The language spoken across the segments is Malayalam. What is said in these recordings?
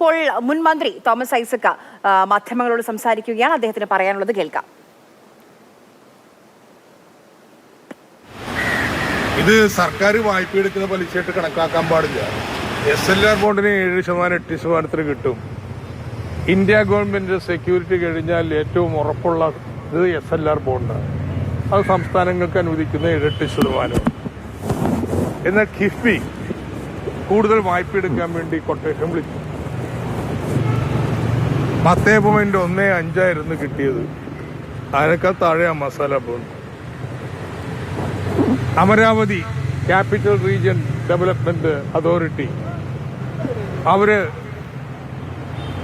ഇപ്പോൾ മുൻ മന്ത്രി തോമസ് ഐസക്ക മാധ്യമങ്ങളോട് സംസാരിക്കുകയാണ്. അദ്ദേഹത്തിന് പറയാനുള്ളത് കേൾക്കാം. ഇത് സർക്കാർ വായ്പ എടുക്കുന്ന പലിശയായിട്ട് കണക്കാക്കാൻ പാടില്ല. എസ് എൽ ആർ ബോണ്ടിന് ഏഴ് ശതമാനം എട്ട് ശതമാനത്തിന് കിട്ടും. ഇന്ത്യ ഗവൺമെന്റ് സെക്യൂരിറ്റി കഴിഞ്ഞാൽ ഏറ്റവും ഉറപ്പുള്ള ഇത് എസ് എൽ ആർ ബോണ്ടാണ് അത് സംസ്ഥാനങ്ങൾക്ക് അനുവദിക്കുന്ന ഏഴെട്ട് ശതമാനം. എന്നാൽ കിഫ്ബി കൂടുതൽ വായ്പ എടുക്കാൻ വേണ്ടി കൊട്ടേഷൻ വിളിച്ചു പത്തേ പോയിന്റ് ഒന്നേ അഞ്ചായിരുന്നു കിട്ടിയത്. അതിനൊക്കെ താഴെയാ മസാല പോകുന്നു Amaravati capital region development authority അവർ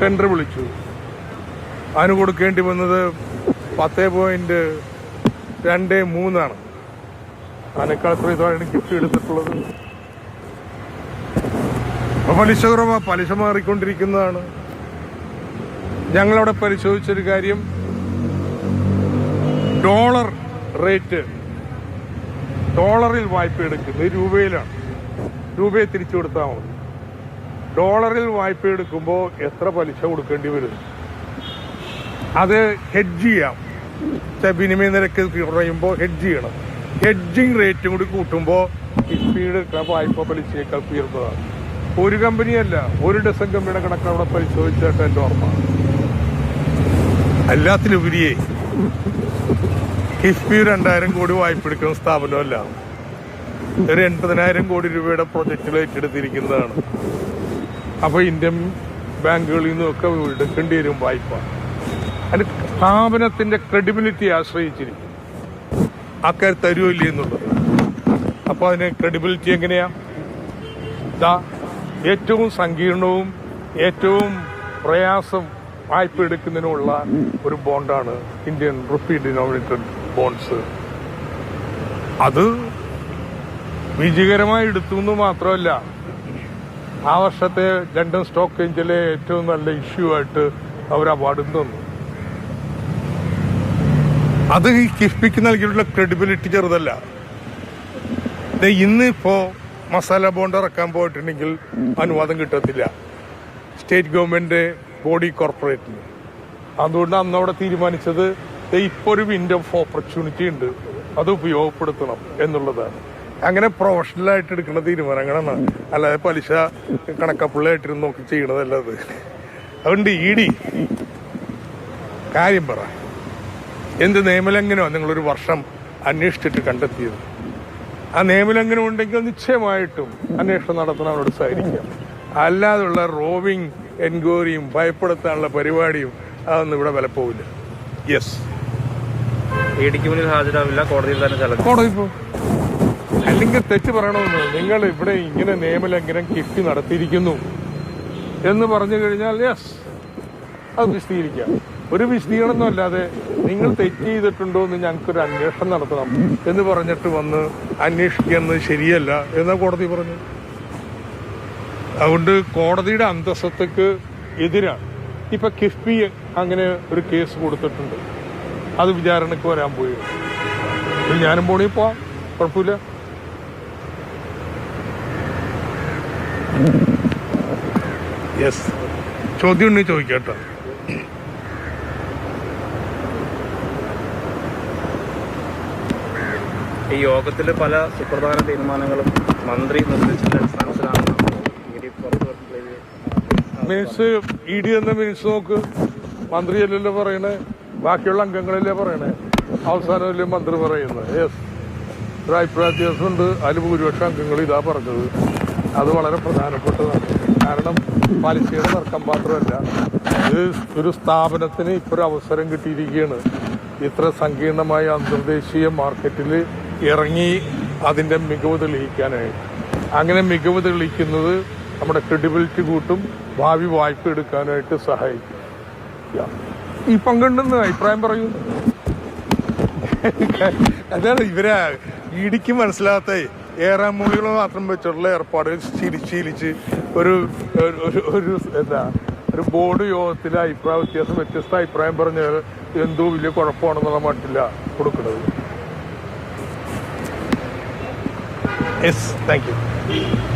ടെൻഡർ വിളിച്ചു. അതിന് കൊടുക്കേണ്ടി വന്നത് പത്ത് പോയിന്റ് രണ്ട് മൂന്നാണ് അതിനേക്കാൾ താഴെ ഗിഫ്റ്റ് എടുത്തിട്ടുള്ളത്. പലിശ കുറവാ. പലിശ മാറിക്കൊണ്ടിരിക്കുന്നതാണ്. ഞങ്ങളവിടെ പരിശോധിച്ചൊരു കാര്യം. ഡോളർ റേറ്റ് ഡോളറിൽ വായ്പ എടുക്കുന്നത് രൂപയിലാണ്. രൂപയെ തിരിച്ചു കൊടുത്താൽ മതി. ഡോളറിൽ വായ്പ എടുക്കുമ്പോൾ എത്ര പലിശ കൊടുക്കേണ്ടി വരും? അത് ഹെഡ്ജ് ചെയ്യാം. വിനിമയ നിരക്ക് കുറയുമ്പോൾ ഹെഡ്ജ് ചെയ്യണം. ഹെഡ്ജിങ് റേറ്റും കൂടി കൂട്ടുമ്പോൾ കിഫ്ബിയുടെ വായ്പ പലിശയേക്കാൾ ഉയർന്നതാണ്. ഒരു കമ്പനിയല്ല ഒരു ഡസൻ കമ്പനിയുടെ കണക്ക് അവിടെ പരിശോധിച്ചിട്ട് എന്റെ ഓർമ്മ. എല്ലാത്തിലുപരിയേ കിഫ്ബി രണ്ടായിരം കോടി വായ്പ എടുക്കുന്ന സ്ഥാപനമല്ല. ഒരു എൺപതിനായിരം കോടി രൂപയുടെ പ്രൊജക്റ്റിൽ ഏറ്റെടുത്തിരിക്കുന്നതാണ്. അപ്പൊ ഇന്ത്യൻ ബാങ്കുകളിൽ നിന്നൊക്കെ എടുക്കേണ്ടി വരും വായ്പ. അത് സ്ഥാപനത്തിന്റെ ക്രെഡിബിലിറ്റി ആശ്രയിച്ചിരിക്കും ആൾക്കാർ തരുമില്ല എന്നുള്ളത്. അപ്പൊ അതിന് ക്രെഡിബിലിറ്റി എങ്ങനെയാ? ഏറ്റവും സങ്കീർണവും ഏറ്റവും പ്രയാസം വായ്പ എടുക്കുന്നതിനുള്ള ഒരു ബോണ്ടാണ് ഇന്ത്യൻ റുപ്പി ഡിനോമിനേറ്റഡ് ബോണ്ട്സ്. അത് വിജയകരമായി എടുത്തു എന്ന് മാത്രമല്ല ആ വർഷത്തെ ലണ്ടൻ സ്റ്റോക്ക് എഞ്ചിലെ ഏറ്റവും നല്ല ഇഷ്യൂ ആയിട്ട് അവർ അവാർഡും തന്നു. അത് ഈ കിഫ്ബിക്ക് നൽകിയിട്ടുള്ള ക്രെഡിബിലിറ്റി ചെറുതല്ല. ഇന്നിപ്പോ ഇന്ന് മസാല ബോണ്ട് ഇറക്കാൻ പോയിട്ടുണ്ടെങ്കിൽ അനുവാദം കിട്ടത്തില്ല. സ്റ്റേറ്റ് ഗവൺമെന്റ് ബോഡി കോർപ്പറേറ്റിന് അതുകൊണ്ട് അന്ന് അവിടെ തീരുമാനിച്ചത് ഇപ്പോൾ ഇപ്പൊ ഒരു വിൻഡോ ഓഫ് ഓപ്പർച്യൂണിറ്റി ഉണ്ട്. അത് ഉപയോഗപ്പെടുത്തണം എന്നുള്ളതാണ്. അങ്ങനെ പ്രൊഫഷണൽ ആയിട്ട് എടുക്കുന്ന തീരുമാനങ്ങളാണ്. അല്ലാതെ പലിശ കണക്കപ്പിള്ളയായിട്ടിരുന്ന് നോക്കി ചെയ്യണതല്ല അത്. അതുകൊണ്ട് ഡി കാര്യം പറ. എന്ത് നിയമലംഘനമാണ് നിങ്ങളൊരു വർഷം അന്വേഷിച്ചിട്ട് കണ്ടെത്തിയത്? ആ നിയമലംഘനം ഉണ്ടെങ്കിൽ നിശ്ചയമായിട്ടും അന്വേഷണം നടത്തണം അവരോട് സഹായിക്കാം അല്ലാതുള്ള റോവിങ് എൻക്വയറിയും ഭയപ്പെടുത്താനുള്ള പരിപാടിയും അതൊന്നും ഇവിടെ വില പോവില്ല. യെസ് ഇടിക്ക് മുന്നിൽ ഹാജരാവില്ല കോടതിയിൽ തന്നെ കോടതി അല്ലെങ്കിൽ തെറ്റ് പറയണമെന്ന് നിങ്ങൾ ഇവിടെ ഇങ്ങനെ നിയമലംഘനം കിട്ടി നടത്തിയിരിക്കുന്നു എന്ന് പറഞ്ഞു കഴിഞ്ഞാൽ യെസ് അത് വിശദീകരിക്കാം. ഒരു വിശദീകരണം അല്ലാതെ നിങ്ങൾ തെറ്റ് ചെയ്തിട്ടുണ്ടോ എന്ന് ഞങ്ങൾക്കൊരു അന്വേഷണം നടത്തണം എന്ന് പറഞ്ഞിട്ട് വന്ന് അന്വേഷിക്കുന്നത് ശരിയല്ല എന്നാ കോടതി പറഞ്ഞു. അതുകൊണ്ട് കോടതിയുടെ അന്തസ്സത്തക്ക് എതിരാണ്. ഇപ്പൊ കിഫ്ബി അങ്ങനെ ഒരു കേസ് കൊടുത്തിട്ടുണ്ട്. അത് വിചാരണക്ക് വരാൻ പോയി ഞാനും പോണി പോവാം. കുഴപ്പമില്ല. യെസ് ചോദ്യം ഉണ്ടെങ്കിൽ ചോദിക്കട്ട ഈ യോഗത്തിൽ പല സുപ്രധാന തീരുമാനങ്ങളും മന്ത്രി നിർദ്ദേശിച്ച പുറത്തുവിട്ടുള്ളത് ഇ ഡി എന്ന മീൻസ് നോക്ക്. മന്ത്രിയല്ലല്ലോ പറയണേ. ബാക്കിയുള്ള അംഗങ്ങളല്ലേ പറയണേ. അവസാനമല്ലേ മന്ത്രി പറയുന്നത്. യെസ് ഒരു അഭിപ്രായ വ്യത്യാസമുണ്ട്. അതിൽ ഭൂരിപക്ഷം അംഗങ്ങൾ ഇതാ പറഞ്ഞത്. അത് വളരെ പ്രധാനപ്പെട്ടതാണ്. കാരണം പലിശയുടെ തർക്കം മാത്രമല്ല. ഇത് ഒരു സ്ഥാപനത്തിന് ഇപ്പോൾ അവസരം കിട്ടിയിരിക്കുകയാണ്. ഇത്ര സങ്കീർണമായ അന്തർദേശീയ മാർക്കറ്റിൽ ഇറങ്ങി അതിന്റെ മികവ് തെളിയിക്കാനായിട്ട്. അങ്ങനെ മികവ് തെളിയിക്കുന്നത് നമ്മുടെ ക്രെഡിബിലിറ്റി കൂട്ടും ഭാവി വായ്പ എടുക്കാനായിട്ട് സഹായിക്കും. ഈ പങ്കുണ്ടെന്ന് അഭിപ്രായം പറയൂ. അതാണ് ഇവരെ ഇടിക്ക് മനസ്സിലാത്ത ഏറാമൂളികൾ മാത്രം വെച്ചിട്ടുള്ള ഏർപ്പാടുകൾ ശീലിച്ച് ശീലിച്ച് ഒരു ഒരു- ഒരു ഒരു എന്താ ഒരു ബോർഡ് യോഗത്തിൽ അഭിപ്രായ വ്യത്യാസം വ്യത്യസ്ത അഭിപ്രായം പറഞ്ഞാൽ എന്തോ വലിയ കുഴപ്പമാണെന്നുള്ള മട്ടില്ല കൊടുക്കുന്നത്. Yes thank you